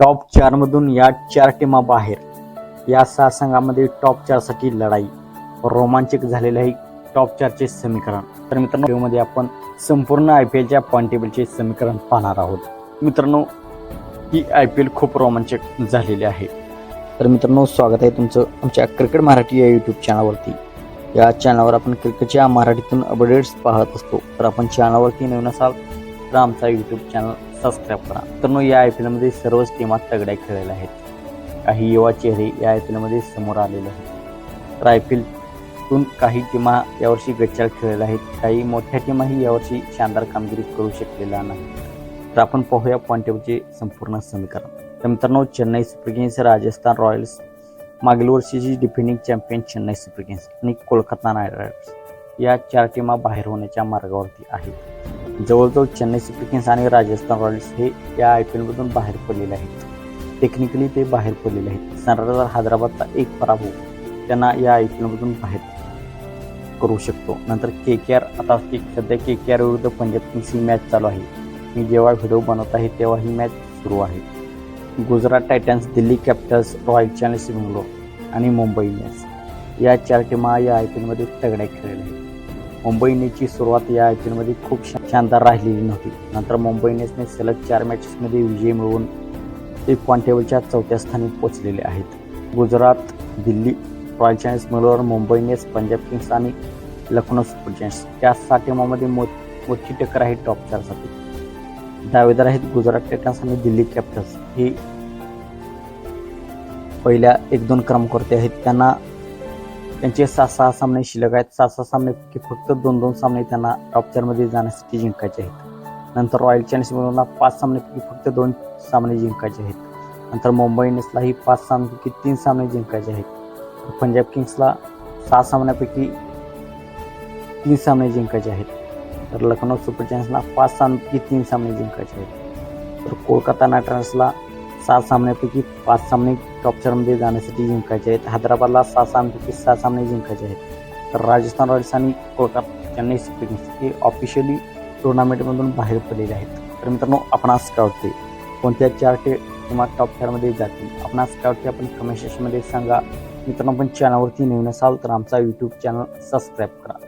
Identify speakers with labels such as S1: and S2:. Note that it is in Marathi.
S1: टॉप चारमधून या चार टीमा बाहेर. या सहा संघामध्ये टॉप चारसाठी लढाई. रोमांचक झालेलं आहे टॉप चारचे समीकरण. तर मित्रांनो व्हिडिओमध्ये आपण संपूर्ण आय पी एलच्या पॉईंट टेबलचे समीकरण पाहणार आहोत. मित्रांनो ही आय पी एल खूप रोमांचक झालेली आहे. तर मित्रांनो स्वागत आहे तुमचं आमच्या क्रिकेट मराठी या यूट्यूब चॅनलवरती या चॅनलवर आपण क्रिकेटच्या मराठीतून अपडेट्स पाहत असतो. तर आपण चॅनलवरती नवीन असाल तर आमचा यूट्यूब चॅनल सबस्क्राईब करा. तर या आय पी एलमध्ये सर्वच टीमा तगड्या खेळलेल्या आहेत. काही युवा चेहरे या आय पी एलमध्ये समोर आलेले आहेत. तर आय पी एलतून काही टीमा यावर्षी गच्चाळ खेळलेल्या आहेत काही मोठ्या टीमाही यावर्षी शानदार कामगिरी करू शकलेल्या नाही. तर आपण पाहूया पॉईंटेबलचे संपूर्ण समीकरण. तर मित्रांनो Chennai Super Kings Rajasthan Royals मागील वर्षीची defending champion Chennai Super Kings आणि कोलकाता नाईट रायडर्स या चार टीमा बाहेर होण्याच्या मार्गावरती आहेत. जवळजवळ चेन्नई सुपर किंग्स आणि राजस्थान रॉयल्स हे या आय पी एलमधून बाहेर पडलेले आहेत. टेक्निकली ते बाहेर पडलेले आहेत. सनरायझर हैदराबादचा एक पराभव त्यांना या आय पी एलमधून बाहेर करू शकतो. नंतर के के आर आता के सध्या के के आर विरुद्ध पंजाब किंग्स ही मॅच चालू आहे. मी जेव्हा व्हिडिओ बनवत आहे तेव्हा ही मॅच सुरू आहे. Gujarat Titans Delhi Capitals Royal Challengers Bangalore आणि मुंबई इंडियन्स या चार टीमा या आय पी एलमध्ये तगड्या खेळलेल्या आहेत. मुंबई इंडियन्सची सुरुवात या आय पी एलमध्ये खूप शानदार राहिलेली नव्हती. नंतर मुंबई इंडियन्सने सलग चार मॅचेसमध्ये विजय मिळवून ते पॉईंट टेबलच्या चौथ्या स्थानी पोचलेले आहेत. Gujarat Delhi Royal Challengers Bangalore Mumbai Indians Punjab Kings आणि लखनौ सुपर जायंट्स या सहा टीमामध्ये मो मोठी टक्कर आहे टॉप चारसाठी दावेदार आहेत गुजरात टायटन्स आणि दिल्ली कॅपिटल्स ही पहिल्या एक दोन क्रमांकावरती आहेत. त्यांना त्यांचे सहा सहा सामने शिल्लक आहेत. सहा सहा सामने फक्त दोन दोन सामने त्यांना टॉप चारमध्ये जाण्यासाठी जिंकायचे आहेत. नंतर रॉयल चॅलेंजर्स बेंगलोरला पाच सामन्यापैकी फक्त दोन सामने जिंकायचे आहेत. नंतर मुंबई इंडियन्सलाही पाच सामन्यापैकी तीन सामने जिंकायचे आहेत. पंजाब किंग्सला सहा सामन्यापैकी तीन सामने जिंकायचे आहेत. तर लखनौ सुपर जायंट्सला पाच सामन्यापैकी तीन सामने जिंकायचे आहेत. तर कोलकाता नाईट रायडर्सला सहा सामन्यापैकी पाच सामने टॉपचरमध्ये जाण्यासाठी जिंकायचे आहेत. हैदराबादला सहा सामन्यापैकी म्हणजे सहा सामने जिंकायचे आहेत. तर राजस्थान रॉयल्स आणि कोलकाता चेन्नई सुपर किंग्स हे ऑफिशियली टुर्नामेंटमधून बाहेर पडलेले आहेत. तर मित्रांनो आपण स्काउटचे कोणत्या चार टे किंवा टॉप चारमध्ये जातील? आपण स्काउटचे काय आपण कमेंट सेक्शनमध्ये सांगा. मित्रांनो आपण चॅनलवरती नवीन असाल तर आमचा यूट्यूब चॅनल सबस्क्राईब करा.